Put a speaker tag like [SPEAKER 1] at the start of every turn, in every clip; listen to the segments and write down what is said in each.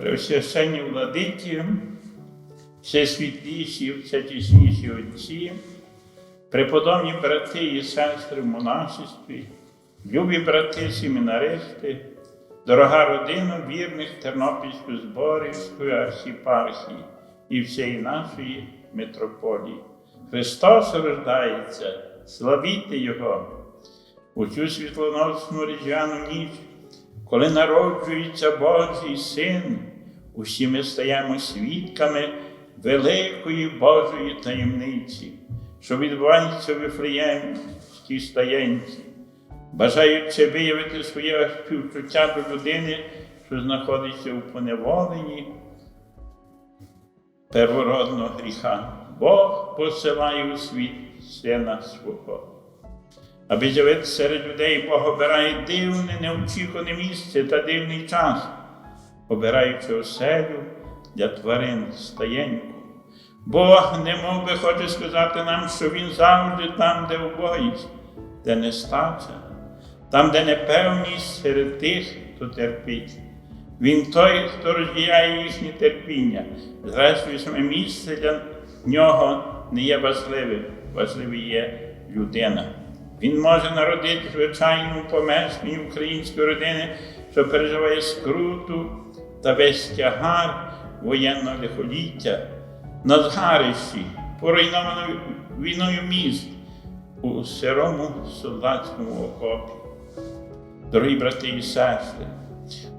[SPEAKER 1] Преосвященні владикі, все світліші, все тісніші отці, преподобні брати і сестри в монашестві, любі брати семінаристи, дорога родина вірних Тернопільської зборівської архіпархії і всієї нашої митрополії. Христос рождається, славіте Його! У цю світлоносну різдвяну ніч, коли народжується Божий Син, усі ми стаємо свідками великої Божої таємниці, що відбувається в Вифлеємській стаєнці, бажаючи виявити своє співчуття до людини, що знаходиться у поневоленні первородного гріха. Бог посилає у світ Сина свого. Аби з'явитися серед людей, Бог обирає дивне, неочікуване місце та дивний час, обираючи оселю для тварин стаєньку. Бог не мов би хоче сказати нам, що Він завжди там, де убогість, де нестача, там, де непевність серед тих, хто терпить. Він той, хто розділяє їхнє терпіння. Зрештою, саме місце для нього не є важливим, важливою є людина. Він може народити звичайну помешканні української родини, що переживає скруту та весь тягар воєнного лихоліття на згарищі, поруйнованою війною міст у сирому солдатському окопі. Дорогі брати і сестри,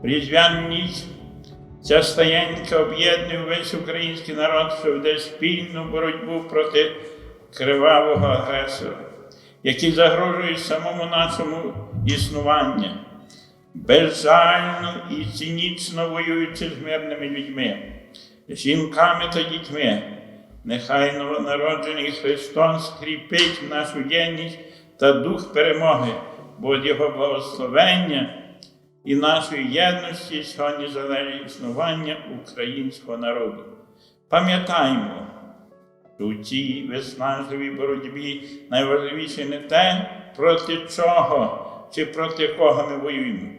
[SPEAKER 1] різдвяну ніч ця стаєнька об'єднує весь український народ, що веде спільну боротьбу проти кривавого агресора які загрожують самому нашому існуванню, безжально і цинічно воюючи з мирними людьми, жінками та дітьми. Нехай новонароджений Христос скріпить нашу єдність та дух перемоги, бо від Його благословення і нашої єдності сьогодні залежить існування українського народу. Пам'ятаємо, у цій виснажливій боротьбі найважливіше не те, проти чого чи проти кого ми воюємо,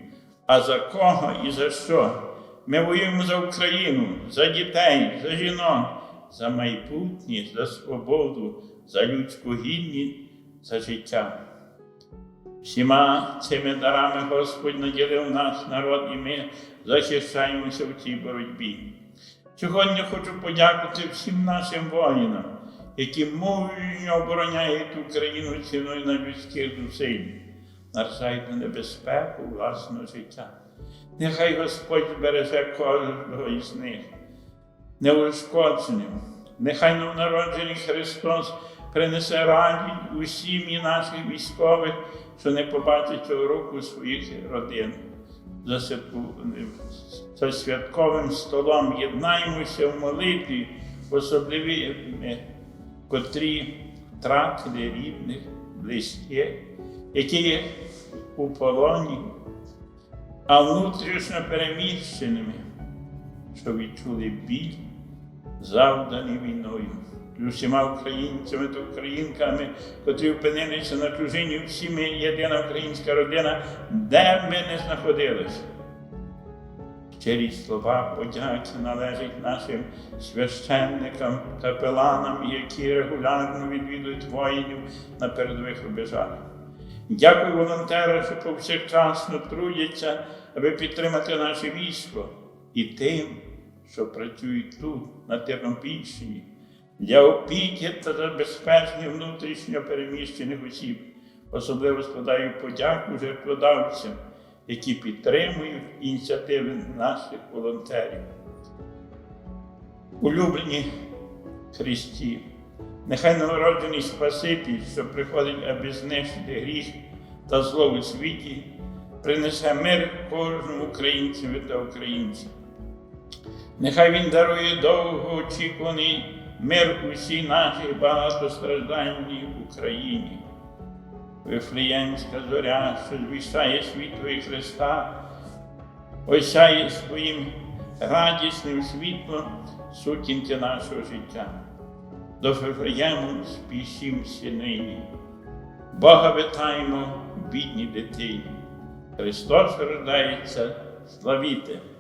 [SPEAKER 1] а за кого і за що. Ми воюємо за Україну, за дітей, за жінок, за майбутнє, за свободу, за людську гідність, за життя. Всіма цими дарами Господь наділив нас, народ, і ми захищаємося в цій боротьбі. Сьогодні хочу подякувати всім нашим воїнам, які мужньо обороняють Україну ціною на людських зусиль, наражають на небезпеку власного життя. Нехай Господь збереже кожного із них, неушкодженим. Нехай новонароджений Христос принесе радість у сім'ї наших військових, що не побачать цього року своїх родин за, святковим столом єднаємося в молитві, особливі, ми, котрі втратили рідних, близьких, які є у полоні, а внутрішньо переміщеними, що відчули біль, завданий війною. І усіма українцями та українками, котрі опинилися на чужині, всі ми єдина українська родина, де ми не знаходилися. Щирі слова подяки належать нашим священникам та пеланам, які регулярно відвідують воїнів на передових рубежах. Дякую волонтерам, що повсякчасно трудяться, аби підтримати наше військо і тим, що працюють тут, на Тернопільщині для опіки та забезпечення внутрішньо переміщених осіб. Особливо складаю подяку жертводавцям, які підтримують ініціативи наших волонтерів. Улюблені Христі, нехай новороджений Спаситель, що приходить, аби знищити гріх та зло у світі, принесе мир кожному українцеві та українцям. Нехай Він дарує довгоочікуваний мир усій нашій багатостраждальній Україні. Вифлеємська зоря, що звіщає світло Христа, осяє своїм радісним світлом сутінки нашого життя. До Вифлеєму спішімся нині. Бога витаємо в бідній дитині. Христос рождається, славіте!